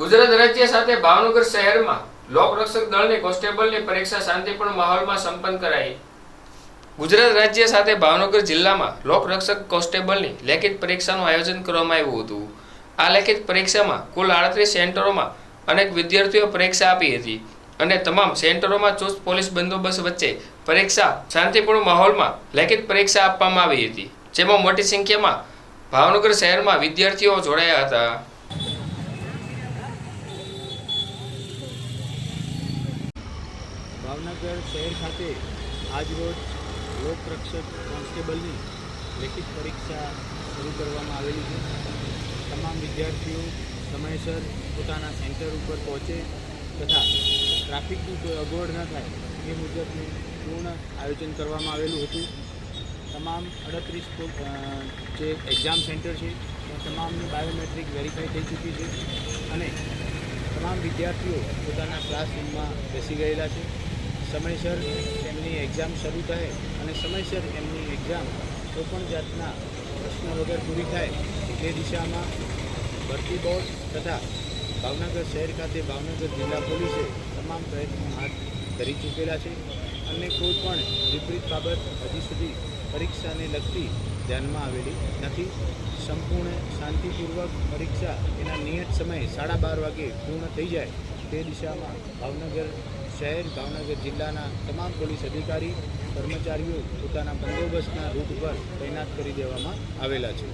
ગુજરાત રાજ્ય સાથે ભાવનગર શહેરમાં લોકરક્ષક દળની કોન્સ્ટેબલની પરીક્ષા શાંતિપૂર્ણ માહોલમાં સંપન્ન કરાઈ. ગુજરાત રાજ્ય સાથે ભાવનગર જિલ્લામાં લોકરક્ષક કોન્સ્ટેબલની લેખિત પરીક્ષાનું આયોજન કરવામાં આવ્યું હતું. આ લેખિત પરીક્ષામાં કુલ આડત્રીસ સેન્ટરોમાં અનેક વિદ્યાર્થીઓ પરીક્ષા આપી હતી અને તમામ સેન્ટરોમાં ચુસ્ત પોલીસ બંદોબસ્ત વચ્ચે પરીક્ષા શાંતિપૂર્ણ માહોલમાં લેખિત પરીક્ષા આપવામાં આવી હતી. જેમાં મોટી સંખ્યામાં ભાવનગર શહેરમાં વિદ્યાર્થીઓ જોડાયા હતા. ભાવનગર શહેર ખાતે આજરોજ લોકરક્ષક કોન્સ્ટેબલની લેખિત પરીક્ષા શરૂ કરવામાં આવેલી છે. તમામ વિદ્યાર્થીઓ સમયસર પોતાના સેન્ટર ઉપર પહોંચે તથા ટ્રાફિકની કોઈ અગવડ ન થાય એ મુજબનું પૂર્ણ આયોજન કરવામાં આવેલું હતું. તમામ અડત્રીસ જે એક્ઝામ સેન્ટર છે ત્યાં તમામની બાયોમેટ્રિક વેરીફાઈ થઈ ચૂકી છે અને તમામ વિદ્યાર્થીઓ પોતાના ક્લાસરૂમમાં બેસી ગયેલા છે. સમયસર એમની એક્ઝામ શરૂ થાય અને સમયસર એમની એક્ઝામ કોઈપણ જાતના પ્રશ્ન વગર પૂરી થાય તે દિશામાં ભરતી બોર્ડ તથા ભાવનગર શહેર ખાતે ભાવનગર જિલ્લા પોલીસે તમામ પ્રયત્નો હાથ ધરી ચૂકેલા છે અને કોઈ પણ વિપરીત બાબત હજી સુધી પરીક્ષાને લગતી ધ્યાનમાં આવેલી નથી. સંપૂર્ણ શાંતિપૂર્વક પરીક્ષા એના નિયત સમયે સાડા બાર વાગે પૂર્ણ થઈ જાય તે દિશામાં ભાવનગર શહેર, ભાવનગર જિલ્લાના તમામ પોલીસ અધિકારી, કર્મચારીઓ પોતાના બંદોબસ્તના રૂટ પર તૈનાત કરી દેવામાં આવેલા છે.